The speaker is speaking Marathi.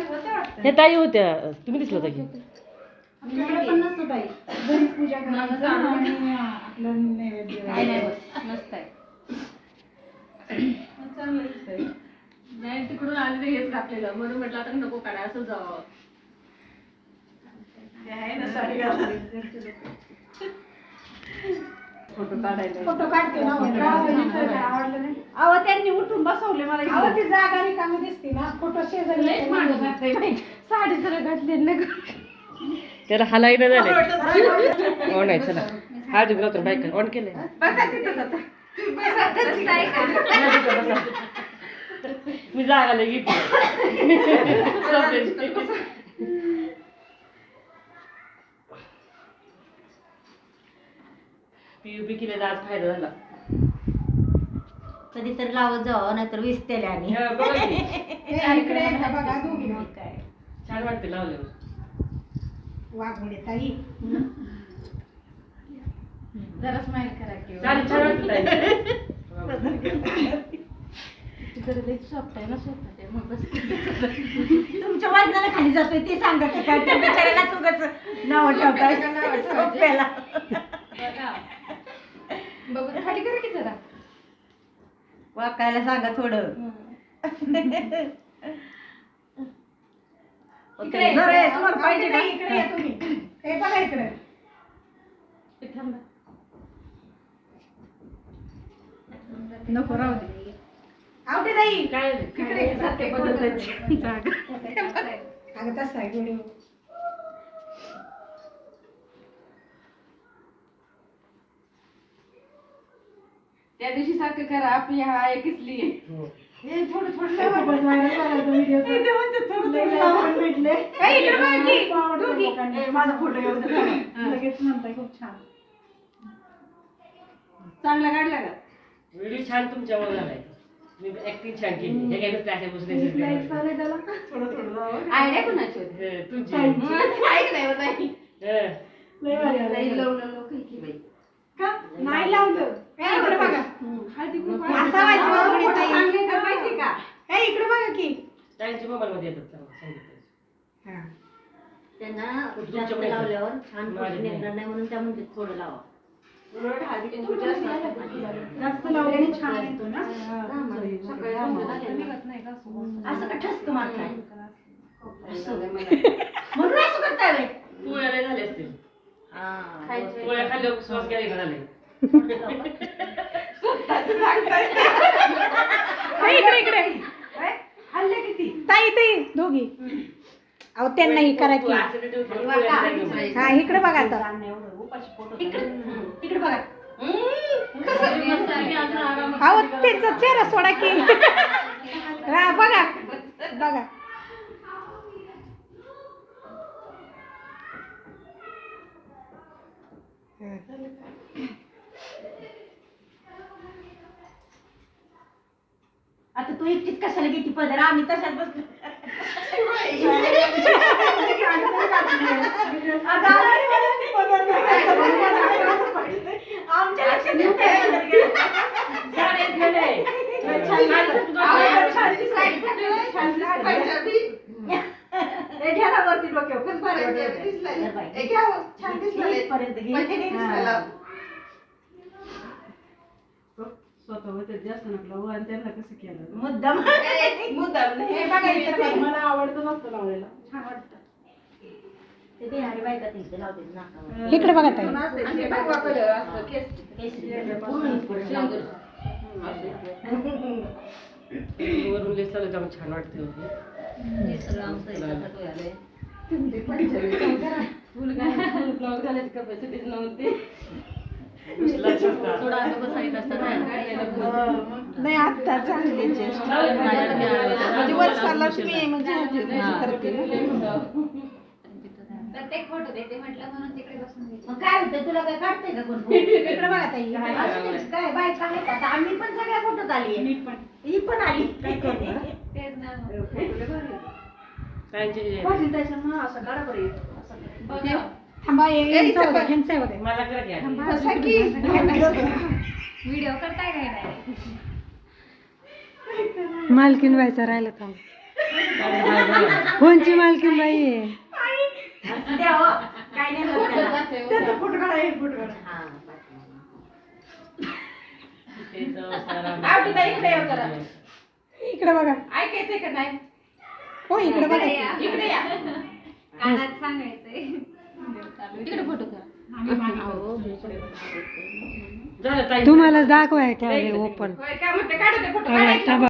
वाटतं? ताई होत्या. तुम्ही दिसलं होता की. आमच्याकडे पण नसतो ताई. घरीच पूजा करायचं आणि आपलं नैवेद्य काय नाही वगैरे. होत. मस्त आहे. चांगलं दिसतंय. नाही तिकडून आलेलं हेच घातलेलं. म्हणून म्हटलं आता नको काढाय असं जावं. ते आहे ना साडी. फोटो काढायला फोटो काढते ना म्हणलं. आवडलं नाही. अहो त्यांनी उठून बसवले मला अहो ती जागा रिकामी दिसते ना. फोटो शेजारी. साडी जरा घातली ना त्याला हलायला झाले ऑन आहे चला. हा जिंकला होता बाईक ऑन केलंय. बसा तिथंच आता तुम्ही बसा तिथंच आहे का? मी घेतली. पीयूपी केलेला आज फायदा झाला. कधीतरी लावत जावं नाहीतर विसतेले आणि हा, बघा की. हे इकडे एकदा बघा दोघी मग काय छान वाटते लावल्यावर. वाघोडे ताई. जरा स्माईल करा की छान छान वाटतं ताई. जरा लई सॉफ्ट आहे ना स्वतः ते मग बस तुमच्या वजनाला खाली जातोय ते सांगा की काय त्या बिचाऱ्याला चुकच नाव ठेवताय. सोप्याला. खाली करा की जरा. वाकायला सांगा थोडं. इकडे बरं आहे, तुम्हाला पाहिजे इकडे का? इकडे या तुम्ही. हे बघा इकडे. ते थांबा. नको राहू दे. आवडे ताई. काय इकडे ये, सारखे फोटो बदलतात. काढ. अगं तसा आहे त्या दिवशी सारखं करा आपली हा एकच हो. थोडं थोडं लावा. तो थोडं ए, इकडे बघ की. दोघी. ए, माझा फोटो चांगला काढला का? व्हिडिओ छान तुमच्यामुळे झालाय. मी ऍक्टिंग छान केली. हे काय नुसतं अशा Likes बसले आले त्याला? थोडं थोडं जावं. आयडिया कोणाची होती? तुझी ऐक नाही होत आहे. हं. लय भारी आलं. लई लावलं लोकं की बाई. का? नाही लावलं? हळदी कुंकू असा व्हायचं अहो, बघ, फोटो ताई. चांगले का माहिती का ए, इकडे बघा की ताईंच्या मोबाईल मध्ये येतात सांगितलं त्यांना जास्त. लावल्यावर छान माझ्या नाही. म्हणून त्या म्हणते थोडं लावा उलट हळदी कुंकू जास्त असतं. जास्त लावल्याने छान येतो ना सकाळी आमचं झालं ना. असं का ठसक मारताय असं नाही मला. म्हणून असं करताय बे. पोळ्या लय झाले असतील हा. पोळ्या खाल्ल्यावर श्वास घ्यायला का झाले ए, इकडे इकडे? हल्ले किती? ताई ताई दोघी. अहो त्यांनाही करा की. हा इकडे बघा आता. इकडे इकडे बघा. अहो त्यांचा चेहरा सोडा की. हा बघा. आता तू एकटीच कशाला घेती पदर आम्ही तशाच बसलो अगं, आमच्या लक्षात येत नाही. हे घ्या ना वरती डोक्यावर खूप भारी वाटतं. हे घ्या हो, छान दिसलं हे. हे नाही दिसायला. मुद्दाम ए, मुद्दाम नाही. हे. मला आवडतं मस्त छान वाटतं ते बिहारी बायका लावते. इकडे बघा ताई आणि ते बाबा आपलं असं केस. केसरी पूर्ण इथपर्यंत लावते. वरून लेसला जाऊन छान वाटते हे सगळं आमचं इथं डोळ्याला आहे. ते पंजाबी काम करा. फुल घाल- फुल ब्लाऊज घालायची कपॅसिटीच नव्हती थोडं बसायचं ना. नाही आता चांगली चेष्टा. म्हणजे वर्षालाच मी म्हणजे करते. प्रत्येक फोटो देते म्हटलं म्हणून तिकडे बसून काय होतं तुला काय काढतंय का कोण इकडे बघा ताई काय आता आम्ही पण सगळ्या फोटोत आली मी पण. ही पण आली. तेच ना. असं काढा बरं. असं. थांबा हे- व्हिडिओ करताय काय नाही? मालकीन व्हायचा राहिला थांब. फोनची मालकीन बाई? आहे इकडे इकडे बघा. ऐकायचंय का नाही? हो इकडे बघा. इकडे या. इकडे कानात सांगायचंय इकडे फोटो करा. झालं ताई. तुम्हाला दाखवाय ठेवले ओपन